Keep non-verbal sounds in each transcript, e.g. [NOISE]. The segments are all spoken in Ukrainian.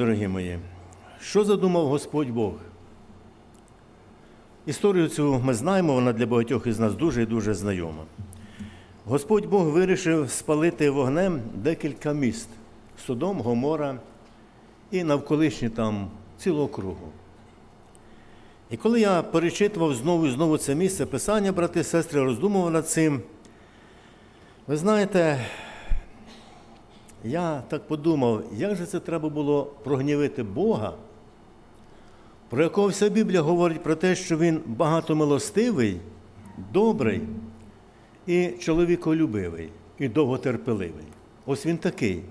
дорогі мої, що задумав Господь Бог? Історію цю ми знаємо, вона для багатьох із нас дуже і дуже знайома. Господь Бог вирішив спалити вогнем декілька міст Содом, Гомора і навколишні там цілого кругу. І коли я перечитував знову і знову це місце Писання, брати і сестри, роздумував над цим, ви знаєте, я так подумав, як же це треба було прогнівити Бога, про якого вся Біблія говорить про те, що він багатомилостивий, добрий і чоловіколюбивий, і довготерпеливий. Ось він такий.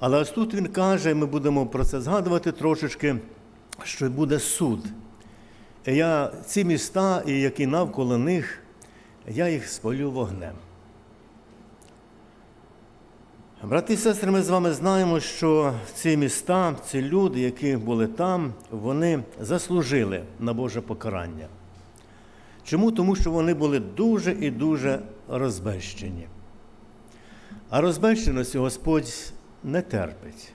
Але ось тут він каже, ми будемо про це згадувати трошечки, що буде суд. Я ці міста, і які навколо них, я їх спалю вогнем. Брати і сестри, ми з вами знаємо, що ці міста, ці люди, які були там, вони заслужили на Боже покарання. Чому? Тому що вони були дуже і дуже розбещені. А розбещеності Господь не терпить.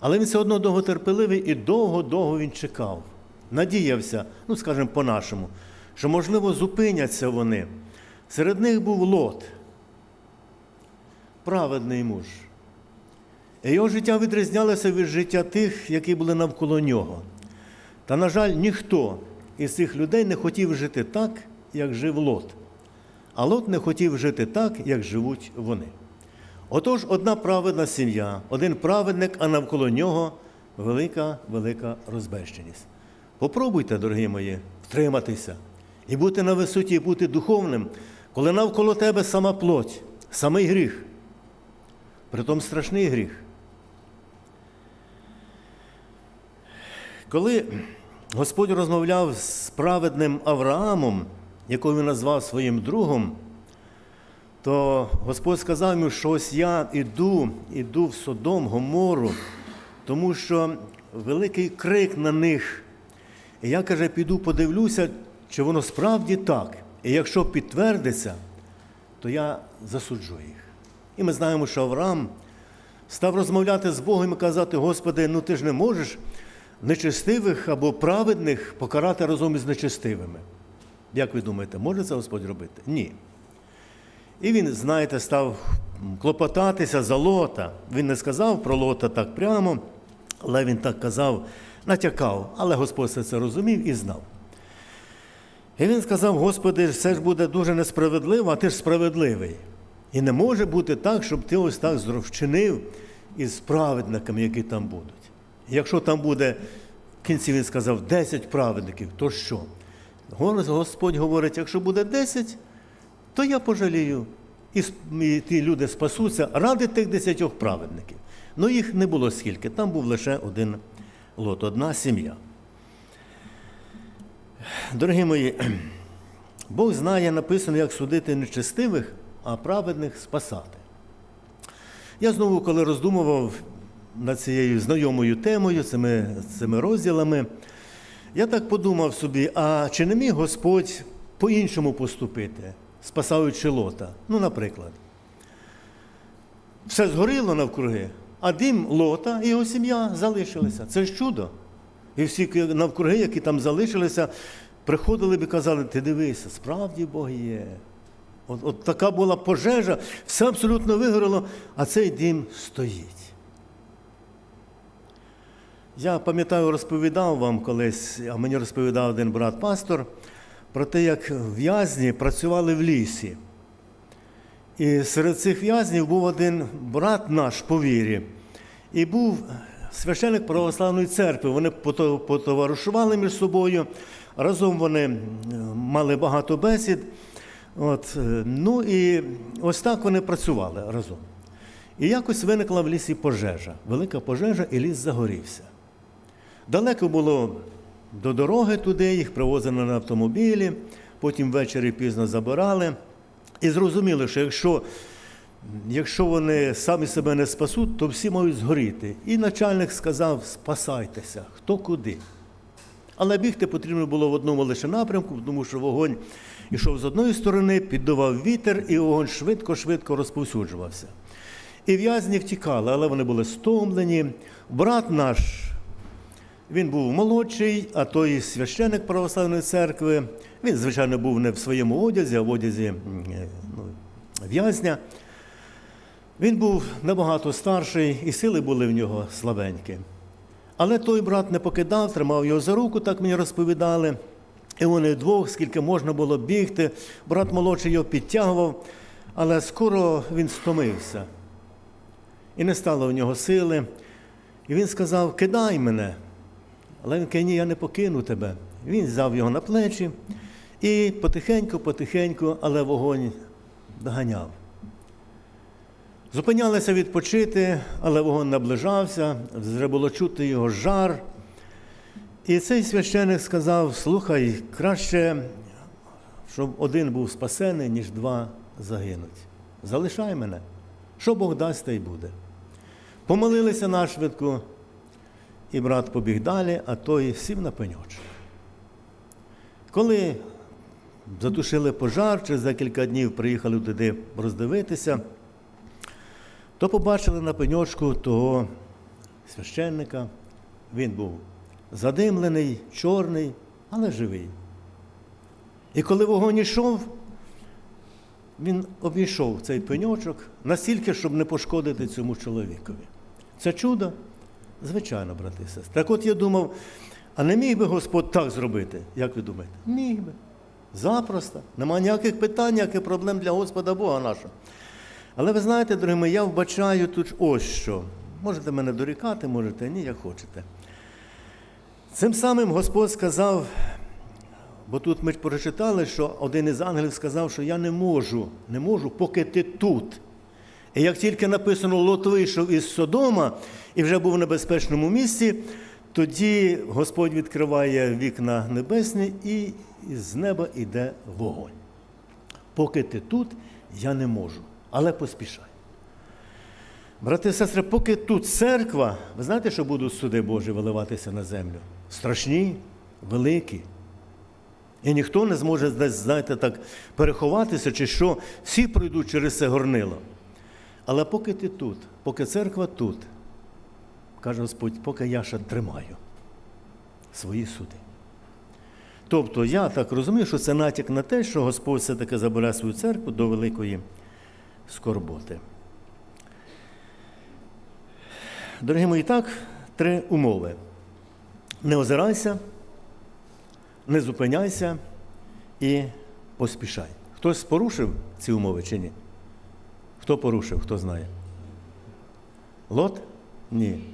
Але він все одно довготерпеливий і довго-довго він чекав. Надіявся, ну скажімо по-нашому, що, можливо, зупиняться вони. Серед них був лот, праведний муж. Його життя відрізнялося від життя тих, які були навколо нього. Та, на жаль, ніхто із цих людей не хотів жити так, як жив Лот. А Лот не хотів жити так, як живуть вони. Отож, одна праведна сім'я, один праведник, а навколо нього велика, велика розбещеність. Попробуйте, дорогі мої, втриматися і бути на висоті, бути духовним, коли навколо тебе сама плоть, самий гріх, притом страшний гріх. Коли Господь розмовляв з праведним Авраамом, якого він назвав своїм другом, то Господь сказав йому, що ось я іду, іду в Содом, Гомору, тому що великий крик на них. І я каже, піду подивлюся, чи воно справді так. І якщо підтвердиться, то я засуджу їх. І ми знаємо, що Авраам став розмовляти з Богом і казати, Господи, ну ти ж не можеш нечестивих або праведних покарати разом із нечестивими. Як ви думаєте, може це Господь робити? Ні. І він, знаєте, став клопотатися за лота. Він не сказав про лота так прямо, але він так казав, натякав. Але Господь все це розумів і знав. І він сказав: Господи, все ж буде дуже несправедливо, а ти ж справедливий. І не може бути так, щоб ти ось так вчинив із праведниками, які там будуть. Якщо там буде, в кінці він сказав, 10 праведників, то що? Господь говорить, якщо буде 10, то я пожалію. І ті люди спасуться ради тих десятьох праведників. Ну їх не було скільки, там був лише один лот, одна сім'я. Дорогі мої, [CLEARS THROAT] Бог знає, написано, як судити нечестивих, а праведних спасати. Я знову, коли роздумував над цією знайомою темою, цими, цими розділами, я так подумав собі, а чи не міг Господь по-іншому поступити, спасаючи лота? Ну, наприклад, все згоріло навкруги, а дим лота і його сім'я залишилися. Це ж чудо. І всі навкруги, які там залишилися, приходили б і казали, ти дивися, справді Бог є. От, от така була пожежа, все абсолютно вигоріло, а цей дим стоїть. Я пам'ятаю, розповідав вам колись, а мені розповідав один брат-пастор, про те, як в'язні працювали в лісі. І серед цих в'язнів був один брат наш по вірі, і був священик православної церкви. Вони потоваришували між собою, разом вони мали багато бесід. От, Ну і ось так вони працювали разом. І якось виникла в лісі пожежа, велика пожежа, і ліс загорівся. Далеко було до дороги туди, їх привозили на автомобілі, потім ввечері пізно забирали. І зрозуміли, що якщо якщо вони самі себе не спасуть, то всі мають згоріти. І начальник сказав: спасайтеся, хто куди. Але бігти потрібно було в одному лише напрямку, тому що вогонь ішов з одної сторони, піддував вітер, і вогонь швидко-швидко розповсюджувався. І в'язні втікали, але вони були стомлені. Брат наш, він був молодший, а той священик православної церкви. Він, звичайно, був не в своєму одязі, а в одязі ну, в'язня. Він був набагато старший, і сили були в нього слабенькі. Але той брат не покидав, тримав його за руку, так мені розповідали. І вони вдвох, скільки можна було бігти. Брат молодший його підтягував, але скоро він стомився. І не стало в нього сили. І він сказав: Кидай мене. Але він каже, ні, я не покину тебе. Він взяв його на плечі і потихеньку, потихеньку, але вогонь доганяв. Зупинялися відпочити, але вогонь наближався, вже було чути його жар. І цей священик сказав: слухай, краще, щоб один був спасений, ніж два загинуть. Залишай мене. Що Бог дасть, те й буде. Помолилися нашвидку, і брат побіг далі, а той сів на пеньочок. Коли затушили пожар, через декілька днів приїхали туди роздивитися, то побачили на пеньочку того священника. Він був задимлений, чорний, але живий. І коли вогонь йшов, він обійшов цей пеньочок настільки, щоб не пошкодити цьому чоловікові. Це чудо? Звичайно, брати і сестри. Так от я думав, а не міг би Господь так зробити, як ви думаєте? Міг би. Запросто. Нема ніяких питань, ніяких проблем для Господа Бога нашого. Але ви знаєте, дорогі мої, я вбачаю тут ось що. Можете мене дорікати, можете ні, як хочете. Цим самим Господь сказав, бо тут ми прочитали, що один із ангелів сказав, що я не можу, не можу, поки ти тут. І як тільки написано, Лот вийшов із Содома і вже був в небезпечному місці, тоді Господь відкриває вікна небесні і з неба йде вогонь. Поки ти тут, я не можу, але поспішай. Брати і сестри, поки тут церква, ви знаєте, що будуть суди Божі виливатися на землю? Страшні, великі. І ніхто не зможе десь, знаєте, так переховатися, чи що, всі пройдуть через це горнило. Але поки ти тут, поки церква тут, каже Господь, поки я ще тримаю свої суди. Тобто я так розумію, що це натяк на те, що Господь все-таки забере свою церкву до великої скорботи. Дорогі мої, так, три умови. Не озирайся, не зупиняйся і поспішай. Хтось порушив ці умови чи ні? Хто порушив, хто знає? Лот? Ні.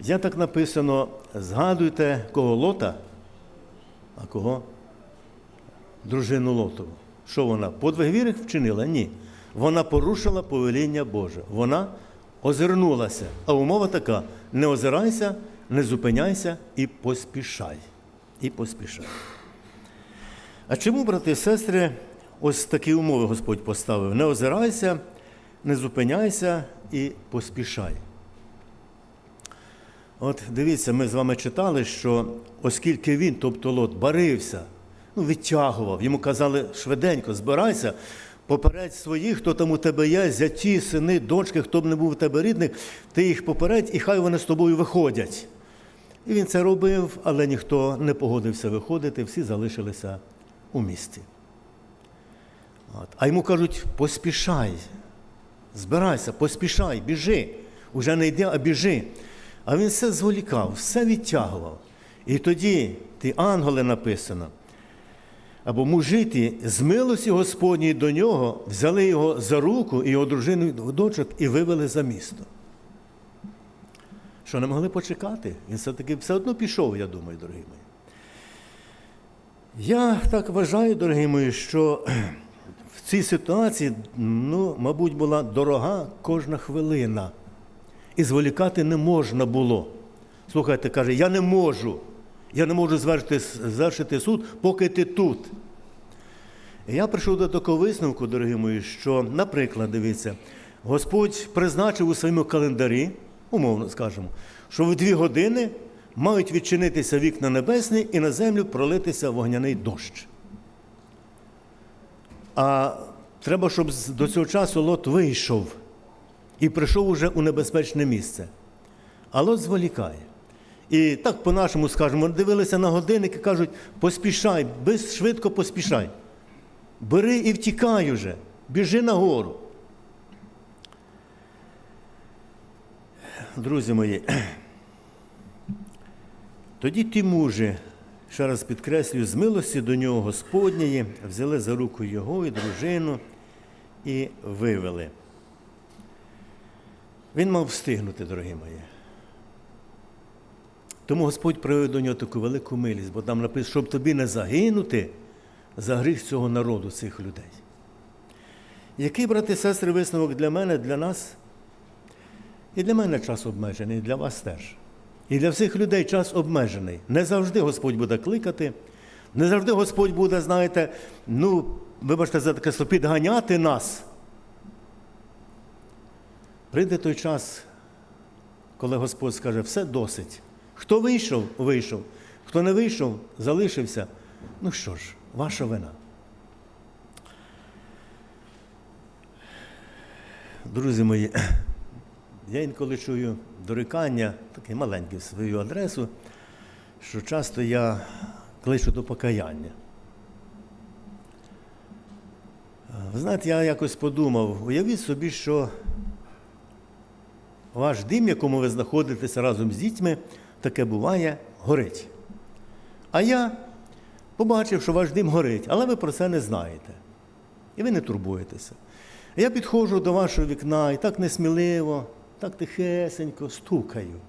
Я так написано: згадуйте кого лота, а кого? Дружину Лотову. Що вона? Подвиг віри вчинила? Ні. Вона порушила повеління Боже. Вона озирнулася. А умова така: не озирайся, не зупиняйся і поспішай. І поспішай. А чому, брати і сестри, ось такі умови Господь поставив? Не озирайся, не зупиняйся і поспішай. От дивіться, ми з вами читали, що оскільки він, тобто Лот, барився, ну, відтягував, йому казали швиденько, збирайся, попередь своїх, хто там у тебе є, зяті, сини, дочки, хто б не був у тебе рідних, ти їх попередь, і хай вони з тобою виходять. І він це робив, але ніхто не погодився виходити, всі залишилися у місті. От. А йому кажуть, поспішай, збирайся, поспішай, біжи. Уже не йди, а біжи. А він все зволікав, все відтягував. І тоді ті ангели написано, або мужиті з милості Господньої до нього взяли його за руку і його дружину і дочок і вивели за місто. Що не могли почекати? Він все-таки все одно пішов, я думаю, дорогі мої. Я так вважаю, дорогі мої, що в цій ситуації, ну, мабуть, була дорога кожна хвилина. І зволікати не можна було. Слухайте, каже, я не можу. Я не можу звершити, звершити суд, поки ти тут. Я прийшов до такого висновку, дорогі мої, що, наприклад, дивіться, Господь призначив у своєму календарі, умовно скажемо, що в дві години мають відчинитися вікна небесні і на землю пролитися вогняний дощ. А треба, щоб до цього часу лот вийшов. і прийшов уже у небезпечне місце. А Лот зволікає. І так по-нашому скажемо, дивилися на годинник і кажуть, поспішай, швидко поспішай. Бери і втікай уже, біжи нагору. Друзі мої, [CLEARS THROAT] тоді ті мужі, ще раз підкреслюю, з милості до нього Господньої, взяли за руку його і дружину і вивели. Він мав встигнути, дорогі мої. Тому Господь проявив до нього таку велику милість, бо там написано, щоб тобі не загинути за гріх цього народу, цих людей. Який, брати і сестри, висновок для мене, для нас? І для мене час обмежений, і для вас теж. І для всіх людей час обмежений. Не завжди Господь буде кликати, не завжди Господь буде, знаєте, ну, вибачте, за таке слово, підганяти нас. Прийде той час, коли Господь скаже, все досить. Хто вийшов, вийшов. Хто не вийшов, залишився. Ну що ж, ваша вина. Друзі мої, я інколи чую дорікання, таке маленьке в свою адресу, що часто я кличу до покаяння. Знаєте, я якось подумав, уявіть собі, що ваш дім, в якому ви знаходитеся разом з дітьми, таке буває, горить. А я побачив, що ваш дім горить, але ви про це не знаєте. І ви не турбуєтеся. Я підходжу до вашого вікна і так несміливо, так тихесенько стукаю.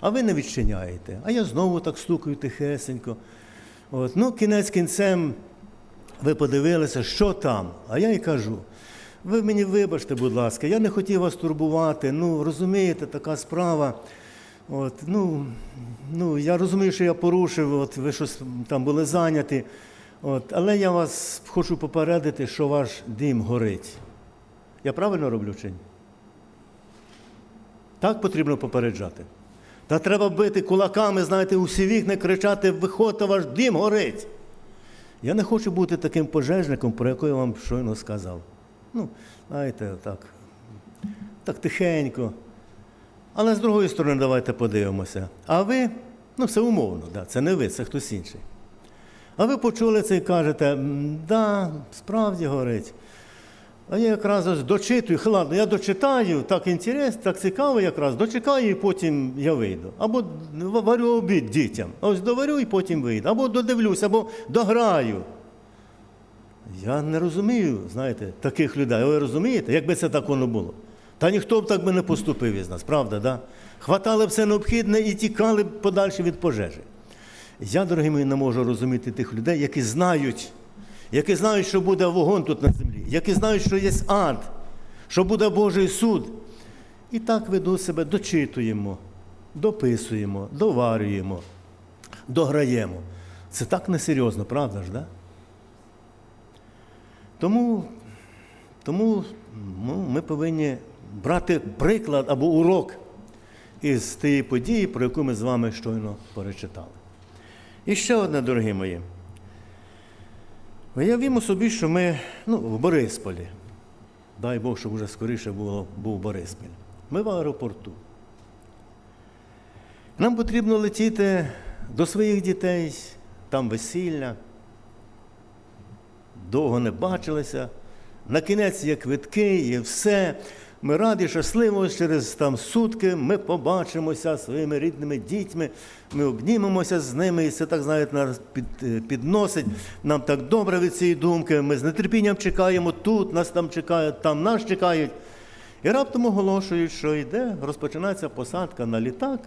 А ви не відчиняєте. А я знову так стукаю тихесенько. От. Ну, кінець кінцем ви подивилися, що там. А я й кажу. Ви мені вибачте, будь ласка, я не хотів вас турбувати. Ну, розумієте, така справа. От, ну, ну, я розумію, що я порушив, от, ви щось там були зайняті. От, але я вас хочу попередити, що ваш дім горить. Я правильно роблю чи ні? Так потрібно попереджати. Та треба бити кулаками, знаєте, у всі вікна кричати, виходьте, ваш дім горить. Я не хочу бути таким пожежником, про який я вам щойно сказав. Ну, знаєте, так, так тихенько. Але з другої сторони, давайте подивимося. А ви, ну це умовно, да, це не ви, це хтось інший. А ви почули це і кажете, «М, да, справді горить. А я якраз ось дочитую, ладно, я дочитаю, так інтересно, так цікаво якраз, дочекаю і потім я вийду. Або варю обід дітям. Ось доварю і потім вийду. Або додивлюсь, або дограю. Я не розумію, знаєте, таких людей. Ви розумієте, якби це так воно було? Та ніхто б так би не поступив із нас, правда? да? Хватали все необхідне і тікали б подальше від пожежі. Я, дорогі мої, не можу розуміти тих людей, які знають, які знають, що буде вогонь тут на землі, які знають, що є ад, що буде Божий суд. І так ведуть себе, дочитуємо, дописуємо, доварюємо, дограємо. Це так несерйозно, правда ж? Да? Тому, тому ну, ми повинні брати приклад або урок із тієї події, про яку ми з вами щойно перечитали. І ще одне, дорогі мої. Уявімо собі, що ми ну, в Борисполі. Дай Бог, щоб вже скоріше було, був Бориспіль. Ми в аеропорту. Нам потрібно летіти до своїх дітей, там весілля. Довго не бачилися. На кінець є квитки, є все. Ми раді, щасливо, через там сутки ми побачимося своїми рідними дітьми, ми обнімемося з ними, і це так, знаєте, нас під, е, підносить. Нам так добре від цієї думки. Ми з нетерпінням чекаємо тут, нас там чекають, там нас чекають. І раптом оголошують, що йде, розпочинається посадка на літак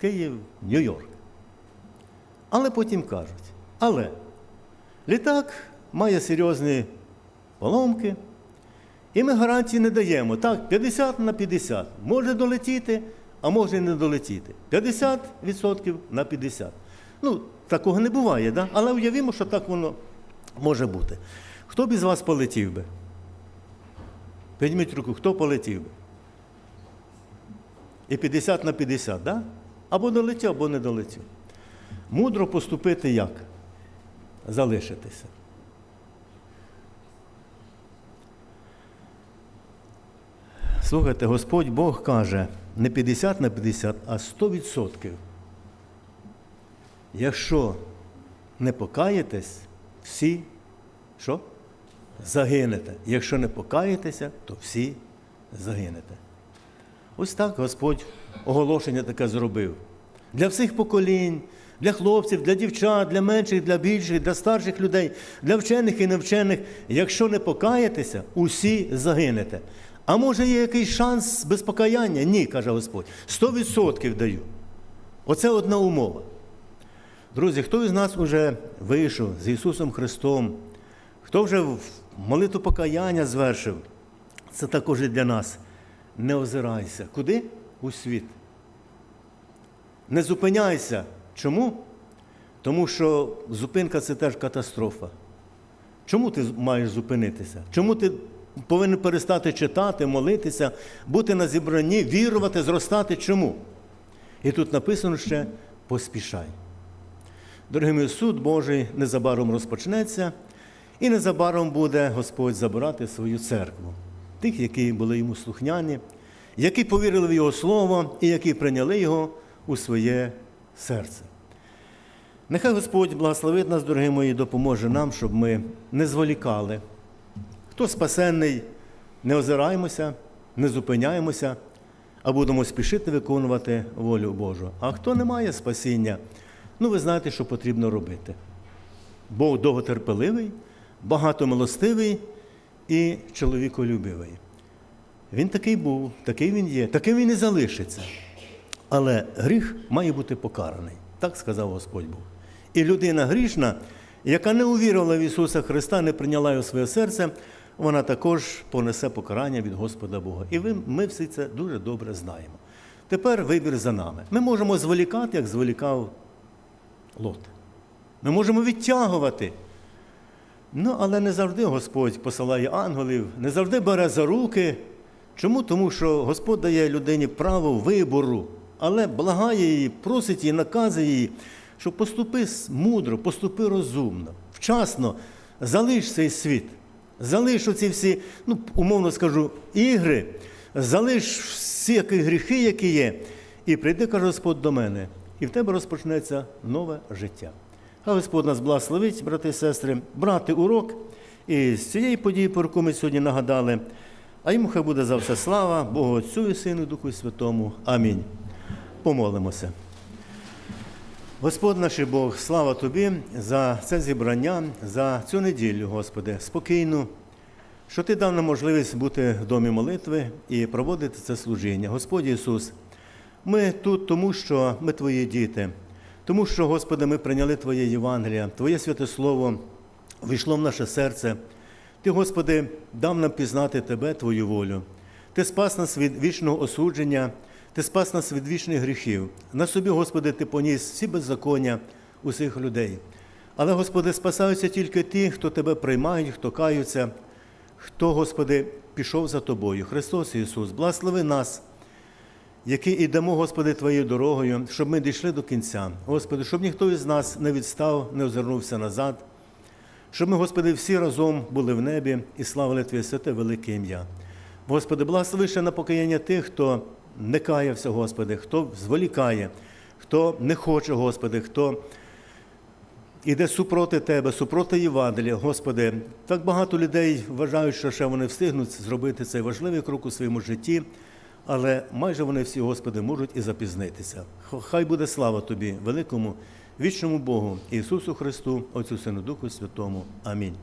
Київ, Нью-Йорк. Але потім кажуть, але літак має серйозні поломки. І ми гарантії не даємо. Так, 50 на 50. Може долетіти, а може не долетіти. 50% на 50. Ну, такого не буває, да? але уявімо, що так воно може бути. Хто б із вас полетів би? Підніміть руку, хто полетів би? І 50 на 50, да? Або долетів, або не долетів. Мудро поступити як? Залишитися. Слухайте, Господь Бог каже, не 50 на 50, а 100%. Якщо не покаєтесь, всі що? Загинете. Якщо не покаєтеся, то всі загинете. Ось так Господь оголошення таке зробив. Для всіх поколінь, для хлопців, для дівчат, для менших, для більших, для старших людей, для вчених і невчених. Якщо не покаєтеся, усі загинете. А може є якийсь шанс без покаяння? Ні, каже Господь. Сто відсотків даю. Оце одна умова. Друзі, хто із нас вже вийшов з Ісусом Христом, хто вже молитву покаяння звершив, це також і для нас. Не озирайся. Куди? У світ. Не зупиняйся. Чому? Тому що зупинка це теж катастрофа. Чому ти маєш зупинитися? Чому ти повинен перестати читати, молитися, бути на зібранні, вірувати, зростати? Чому? І тут написано ще поспішай. Дорогі мої, суд Божий незабаром розпочнеться, і незабаром буде Господь забирати свою церкву, тих, які були йому слухняні, які повірили в Його Слово і які прийняли його у своє серце. Нехай Господь благословить нас, дорогі мої, допоможе нам, щоб ми не зволікали. Хто спасенний, не озираємося, не зупиняємося, а будемо спішити виконувати волю Божу. А хто не має спасіння, ну ви знаєте, що потрібно робити. Бог довготерпеливий, багатомилостивий і чоловіколюбивий. Він такий був, такий він є, таким він і залишиться. Але гріх має бути покараний, так сказав Господь Бог. І людина грішна, яка не увірила в Ісуса Христа, не прийняла його своє серце, вона також понесе покарання від Господа Бога. І ви, ми всі це дуже добре знаємо. Тепер вибір за нами. Ми можемо зволікати, як зволікав Лот. Ми можемо відтягувати. Ну, але не завжди Господь посилає ангелів, не завжди бере за руки. Чому? Тому що Господь дає людині право вибору, але благає її, просить її, наказує її, що поступи мудро, поступи розумно, вчасно, залиш цей світ, залиш оці всі, ну, умовно скажу, ігри, залиш всі які гріхи, які є, і прийди, каже Господь до мене, і в тебе розпочнеться нове життя. Хай Господь нас благословить, брати і сестри, брати урок і з цієї події, про яку ми сьогодні нагадали. А йому хай буде за все слава, Богу Отцю і Сину, Духу Святому. Амінь. Помолимося. Господь наш Бог, слава Тобі за це зібрання, за цю неділю, Господи, спокійну, що Ти дав нам можливість бути в домі молитви і проводити це служіння. Господь Ісус, ми тут, тому що ми Твої діти, тому що, Господи, ми прийняли Твоє Євангеліє, Твоє святе Слово війшло в наше серце. Ти, Господи, дав нам пізнати Тебе, Твою волю. Ти спас нас від вічного осудження, Ти спас нас від вічних гріхів. На собі, Господи, Ти поніс всі беззаконня усіх людей. Але, Господи, спасаються тільки ті, хто Тебе приймають, хто каються, хто, Господи, пішов за Тобою. Христос Ісус, благослови нас, які йдемо, Господи, Твоєю дорогою, щоб ми дійшли до кінця. Господи, щоб ніхто із нас не відстав, не озирнувся назад щоб ми, Господи, всі разом були в небі і славили Твоє святе велике ім'я. Господи, благослови ще на покаяння тих, хто не каявся, Господи, хто зволікає, хто не хоче, Господи, хто іде супроти Тебе, супроти Євангелія, Господи. Так багато людей вважають, що ще вони встигнуть зробити цей важливий крок у своєму житті, але майже вони всі, Господи, можуть і запізнитися. Хай буде слава Тобі, великому вічному Богу, Ісусу Христу, Отцю Сину Духу Святому. Амінь.